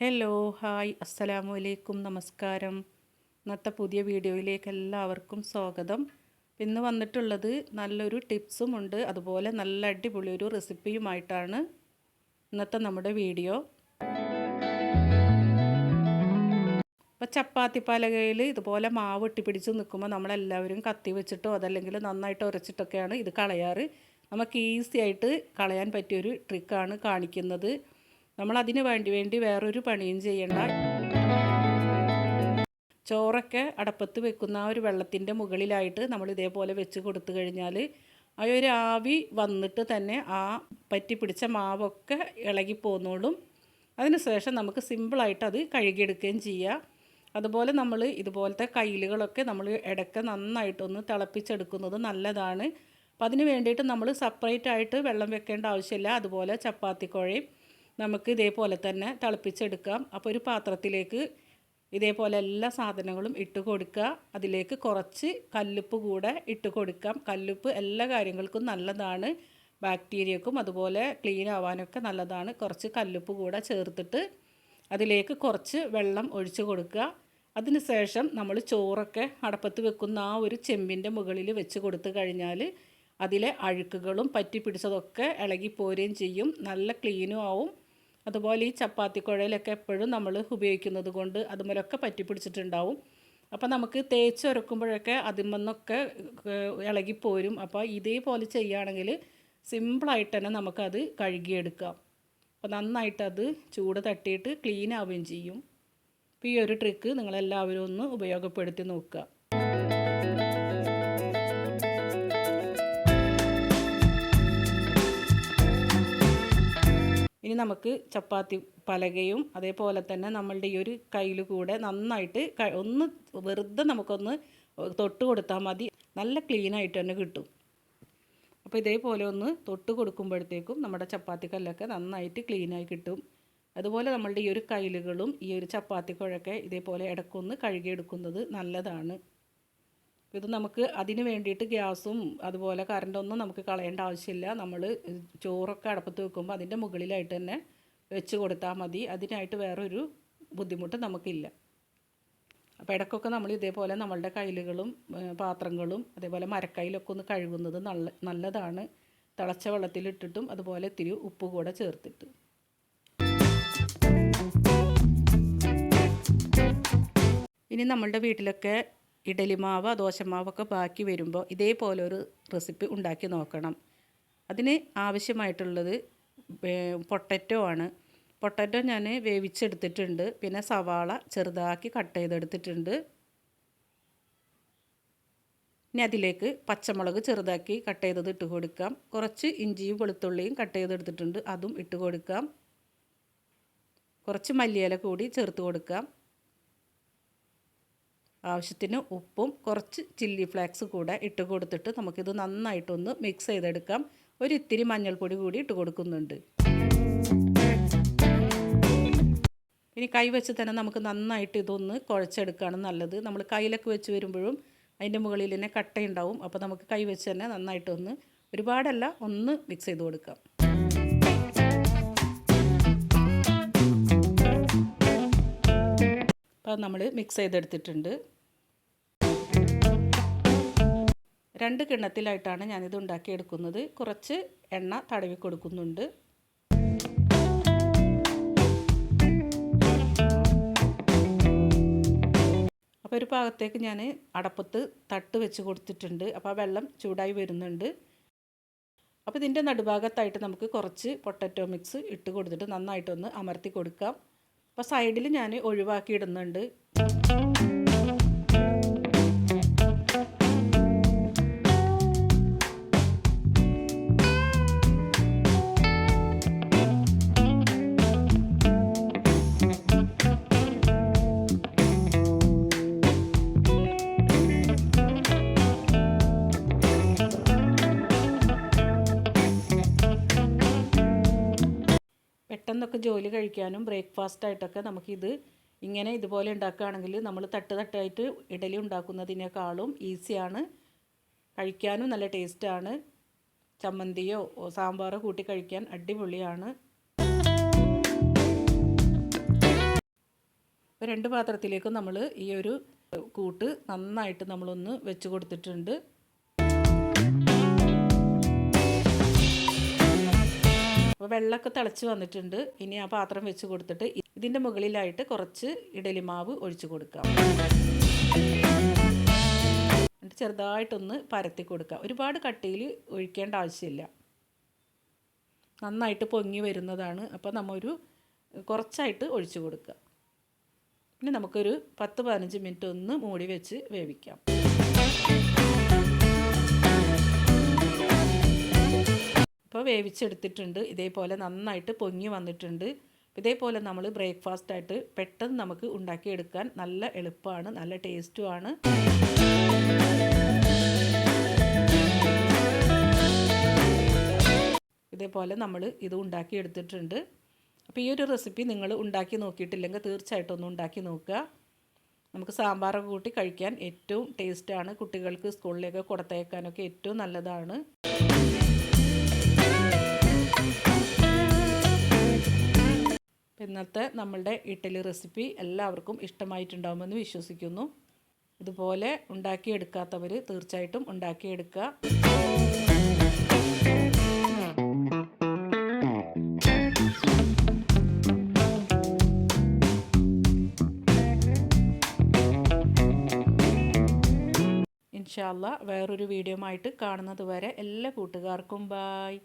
Hello hi അസ്സലാമു അലൈക്കും നമസ്കാരം. ഇന്നത്തെ പുതിയ വീഡിയോയിലേക്ക് എല്ലാവർക്കും സ്വാഗതം. ഇന്ന് വന്നിട്ടുള്ളത് നല്ലൊരു ടിപ്സും ഉണ്ട്. അതുപോലെ നല്ല അടിപൊളി ഒരു റെസിപ്പിയുമായിട്ടാണ് ഇന്നത്തെ നമ്മുടെ വീഡിയോ. അപ്പോൾ ചപ്പാത്തി പലകയിൽ ഇതുപോലെ മാവ് ഒട്ടിപ്പിടിച്ച് നിൽക്കുമ്പോൾ നമ്മളെല്ലാവരും കത്തി വെച്ചിട്ടോ അതല്ലെങ്കിൽ നന്നായിട്ട് ഉരച്ചിട്ടൊക്കെയാണ് ഇത് കളയാറ്. നമുക്ക് ഈസി ആയിട്ട് കളയാൻ പറ്റിയൊരു ട്രിക്കാണ് കാണിക്കുന്നത്. നമ്മൾ അതിന് വേണ്ടി വേണ്ടി വേറൊരു പണിയും ചെയ്യണ്ട. ചോറൊക്കെ അടപ്പത്ത് വെക്കുന്ന ആ ഒരു വെള്ളത്തിന്റെ മുകളിലായിട്ട് നമ്മൾ ഇതേപോലെ വെച്ച് കൊടുത്തു കഴിഞ്ഞാൽ ആ ഒരു ആവി വന്നിട്ട് തന്നെ ആ പറ്റി പിടിച്ച മാവൊക്കെ ഇളകി പോന്നോളും. അതിനുശേഷം നമുക്ക് സിമ്പിളായിട്ട് അത് കഴുകിയെടുക്കുകയും ചെയ്യാം. അതുപോലെ നമ്മൾ ഇതുപോലത്തെ കയ്യിലുകളൊക്കെ നമ്മൾ ഇടയ്ക്ക് നന്നായിട്ടൊന്ന് തിളപ്പിച്ചെടുക്കുന്നത് നല്ലതാണ്. അപ്പം അതിന് വേണ്ടിയിട്ട് നമ്മൾ സെപ്പറേറ്റ് ആയിട്ട് വെള്ളം വെക്കേണ്ട ആവശ്യമില്ല. അതുപോലെ ചപ്പാത്തിക്കുഴയും നമുക്ക് ഇതേപോലെ തന്നെ തിളപ്പിച്ചെടുക്കാം. അപ്പോൾ ഒരു പാത്രത്തിലേക്ക് ഇതേപോലെ എല്ലാ സാധനങ്ങളും ഇട്ട് കൊടുക്കുക. അതിലേക്ക് കുറച്ച് കല്ലുപ്പ് കൂടെ ഇട്ട് കൊടുക്കാം. കല്ലുപ്പ് എല്ലാ കാര്യങ്ങൾക്കും നല്ലതാണ്. ബാക്ടീരിയക്കും അതുപോലെ ക്ലീൻ ആവാനൊക്കെ നല്ലതാണ്. കുറച്ച് കല്ലുപ്പ് കൂടെ ചേർത്തിട്ട് അതിലേക്ക് കുറച്ച് വെള്ളം ഒഴിച്ചു കൊടുക്കുക. അതിന് ശേഷം നമ്മൾ ചോറൊക്കെ അടപ്പത്ത് വെക്കുന്ന ആ ഒരു ചെമ്പിന്റെ മുകളിൽ വെച്ച് കൊടുത്തു കഴിഞ്ഞാൽ അതിലെ അഴുക്കുകളും പറ്റി പിടിച്ചതൊക്കെ ഇളകിപ്പോരുകയും ചെയ്യും. നല്ല ക്ലീനും ആവും. അതുപോലെ ഈ ചപ്പാത്തി കുഴയിലൊക്കെ എപ്പോഴും നമ്മൾ ഉപയോഗിക്കുന്നത് കൊണ്ട് അതുമൂലമൊക്കെ പറ്റി പിടിച്ചിട്ടുണ്ടാവും. അപ്പോൾ നമുക്ക് തേച്ച് ഉരക്കുമ്പോഴൊക്കെ അതിൽ ഇളകിപ്പോരും അപ്പോൾ ഇതേപോലെ ചെയ്യുകയാണെങ്കിൽ സിമ്പിളായിട്ട് തന്നെ നമുക്കത് കഴുകിയെടുക്കാം. അപ്പോൾ നന്നായിട്ടത് ചൂട് തട്ടിയിട്ട് ക്ലീൻ ആവുകയും ചെയ്യും. അപ്പോൾ ഈ ഒരു ട്രിക്ക് നിങ്ങളെല്ലാവരും ഒന്ന് ഉപയോഗപ്പെടുത്തി നോക്കുക. നമുക്ക് ചപ്പാത്തി പലകയും അതേപോലെ തന്നെ നമ്മളുടെ ഈ ഒരു കയ്യിൽ കൂടെ നന്നായിട്ട് ഒന്ന് വെറുതെ നമുക്കൊന്ന് തൊട്ട് കൊടുത്താൽ മതി. നല്ല ക്ലീനായിട്ട് തന്നെ കിട്ടും. അപ്പോൾ ഇതേപോലെ ഒന്ന് തൊട്ട് കൊടുക്കുമ്പോഴത്തേക്കും നമ്മുടെ ചപ്പാത്തി കല്ലൊക്കെ നന്നായിട്ട് ക്ലീനായി കിട്ടും. അതുപോലെ നമ്മളുടെ ഈ ഒരു കയ്യിലുകളും ഈ ഒരു ചപ്പാത്തി കുഴക്കെ ഇതേപോലെ ഇടക്കൊന്ന് കഴുകിയെടുക്കുന്നത് നല്ലതാണ്. ഇത് നമുക്ക് അതിന് വേണ്ടിയിട്ട് ഗ്യാസും അതുപോലെ കറണ്ടൊന്നും നമുക്ക് കളയേണ്ട ആവശ്യമില്ല. നമ്മൾ ചോറൊക്കെ അടപ്പത്ത് വെക്കുമ്പോൾ അതിന്റെ മുകളിലായിട്ട് തന്നെ വെച്ച് കൊടുത്താൽ മതി. അതിനായിട്ട് വേറൊരു ബുദ്ധിമുട്ട് നമുക്കില്ല. അപ്പോൾ ഇടയ്ക്കൊക്കെ നമ്മൾ ഇതേപോലെ നമ്മളുടെ കയ്യിലുകളും പാത്രങ്ങളും അതേപോലെ മരക്കൈലൊക്കെ ഒന്ന് കഴുകുന്നത് നല്ല നല്ലതാണ്. തിളച്ച വെള്ളത്തിലിട്ടിട്ടും അതുപോലെ ഇത്തിരി ഉപ്പ് കൂടെ ചേർത്തിട്ട്. ഇനി നമ്മളുടെ വീട്ടിലൊക്കെ ഇഡലിമാവ് ദോശമാവൊക്കെ ബാക്കി വരുമ്പോൾ ഇതേപോലെ ഒരു റെസിപ്പി ഉണ്ടാക്കി നോക്കണം. അതിന് ആവശ്യമായിട്ടുള്ളത് പൊട്ടറ്റോ ആണ്. പൊട്ടറ്റോ ഞാൻ വേവിച്ചെടുത്തിട്ടുണ്ട്. പിന്നെ സവാള ചെറുതാക്കി കട്ട് ചെയ്തെടുത്തിട്ടുണ്ട്. ഇനി അതിലേക്ക് പച്ചമുളക് ചെറുതാക്കി കട്ട് ചെയ്തത് ഇട്ട് കൊടുക്കാം. കുറച്ച് ഇഞ്ചിയും വെളുത്തുള്ളിയും കട്ട് ചെയ്തെടുത്തിട്ടുണ്ട്. അതും ഇട്ട് കൊടുക്കാം. കുറച്ച് മല്ലിയില കൂടി ചേർത്ത് കൊടുക്കാം. ആവശ്യത്തിന് ഉപ്പും കുറച്ച് ചില്ലി ഫ്ലേക്സ് കൂടെ ഇട്ട് കൊടുത്തിട്ട് നമുക്കിത് നന്നായിട്ടൊന്ന് മിക്സ് ചെയ്തെടുക്കാം. ഒരു ഇത്തിരി മഞ്ഞൾപ്പൊടി കൂടി ഇട്ട് കൊടുക്കുന്നുണ്ട്. ഇനി കൈ വെച്ച് തന്നെ നമുക്ക് നന്നായിട്ട് ഇതൊന്ന് കുഴച്ചെടുക്കുകയാണ് നല്ലത്. നമ്മൾ കയ്യിലൊക്കെ വെച്ച് വരുമ്പോഴും അതിന്റെ മുകളിൽ തന്നെ കട്ടയുണ്ടാവും. അപ്പോൾ നമുക്ക് കൈ വെച്ച് തന്നെ നന്നായിട്ടൊന്ന് ഒരുപാടല്ല ഒന്ന് മിക്സ് ചെയ്ത് കൊടുക്കാം. അപ്പോൾ നമ്മൾ മിക്സ് ചെയ്തെടുത്തിട്ടുണ്ട്. രണ്ട് കിണ്ണത്തിലായിട്ടാണ് ഞാനിത് ഉണ്ടാക്കിയെടുക്കുന്നത്. കുറച്ച് എണ്ണ തടവി കൊടുക്കുന്നുണ്ട്. അപ്പോൾ ഒരു ഭാഗത്തേക്ക് ഞാൻ അടപ്പത്ത് തട്ട് വെച്ച് കൊടുത്തിട്ടുണ്ട്. അപ്പോൾ ആ വെള്ളം ചൂടായി വരുന്നുണ്ട്. അപ്പോൾ ഇതിന്റെ നടുഭാഗത്തായിട്ട് നമുക്ക് കുറച്ച് പൊട്ടറ്റോ മിക്സ് ഇട്ട് കൊടുത്തിട്ട് നന്നായിട്ടൊന്ന് അമർത്തി കൊടുക്കാം. അപ്പോൾ സൈഡിൽ ഞാൻ ഒഴിവാക്കി ഇടുന്നുണ്ട് പെട്ടെന്നൊക്കെ ജോലി കഴിക്കാനും ബ്രേക്ക്ഫാസ്റ്റ് ആയിട്ടൊക്കെ നമുക്കിത് ഇങ്ങനെ ഇതുപോലെ ഉണ്ടാക്കുകയാണെങ്കിൽ നമ്മൾ തട്ട് തട്ടായിട്ട് ഇഡലി ഉണ്ടാക്കുന്നതിനേക്കാളും ഈസിയാണ് കഴിക്കാനും നല്ല ടേസ്റ്റാണ് ചമ്മന്തിയോ സാമ്പാറോ കൂട്ടി കഴിക്കാൻ അടിപൊളിയാണ്. രണ്ട് പാത്രത്തിലേക്കും നമ്മൾ ഈ ഒരു കൂട്ട് നന്നായിട്ട് നമ്മളൊന്ന് വെച്ച് കൊടുത്തിട്ടുണ്ട്. അപ്പോൾ വെള്ളമൊക്കെ തിളച്ച് വന്നിട്ടുണ്ട്. ഇനി ആ പാത്രം വെച്ച് കൊടുത്തിട്ട് ഇതിന്റെ മുകളിലായിട്ട് കുറച്ച് ഇഡലിമാവ് ഒഴിച്ച് കൊടുക്കാം. എന്നിട്ട് ചെറുതായിട്ടൊന്ന് പരത്തി കൊടുക്കുക ഒരുപാട് കട്ടിയിൽ ഒഴിക്കേണ്ട ആവശ്യമില്ല. നന്നായിട്ട് പൊങ്ങി വരുന്നതാണ്. അപ്പോൾ നമ്മൊരു കുറച്ചായിട്ട് ഒഴിച്ച് കൊടുക്കുക. പിന്നെ നമുക്കൊരു പത്ത് പതിനഞ്ച് മിനിറ്റ് ഒന്ന് മൂടി വെച്ച് വേവിക്കാം. വേവിച്ചെടുത്തിട്ടുണ്ട്. ഇതേപോലെ നന്നായിട്ട് പൊങ്ങി വന്നിട്ടുണ്ട്. ഇതേപോലെ നമ്മൾ ബ്രേക്ക്ഫാസ്റ്റായിട്ട് പെട്ടെന്ന് നമുക്ക് ഉണ്ടാക്കിയെടുക്കാൻ നല്ല എളുപ്പമാണ് നല്ല ടേസ്റ്റുമാണ് ഇതേപോലെ നമ്മൾ ഇത് ഉണ്ടാക്കിയെടുത്തിട്ടുണ്ട്. അപ്പോൾ ഈ ഒരു റെസിപ്പി നിങ്ങൾ ഉണ്ടാക്കി നോക്കിയിട്ടില്ലെങ്കിൽ തീർച്ചയായിട്ടും ഒന്ന് ഉണ്ടാക്കി നോക്കുക. നമുക്ക് സാമ്പാറൊക്കെ കൂട്ടി കഴിക്കാൻ ഏറ്റവും ടേസ്റ്റാണ്. കുട്ടികൾക്ക് സ്കൂളിലേക്ക് കൊടുത്തയക്കാനൊക്കെ ഏറ്റവും നല്ലതാണ്. ഇന്നത്തെ നമ്മളുടെ ഇഡ്ഡലി റെസിപ്പി എല്ലാവർക്കും ഇഷ്ടമായിട്ടുണ്ടാകുമെന്ന് വിശ്വസിക്കുന്നു. ഇതുപോലെ ഉണ്ടാക്കിയെടുക്കാത്തവർ തീർച്ചയായിട്ടും ഉണ്ടാക്കിയെടുക്കുക. ഇൻഷാല്ല വേറൊരു വീഡിയോ ആയിട്ട് കാണുന്നത് വരെ എല്ലാ കൂട്ടുകാർക്കും ബായ്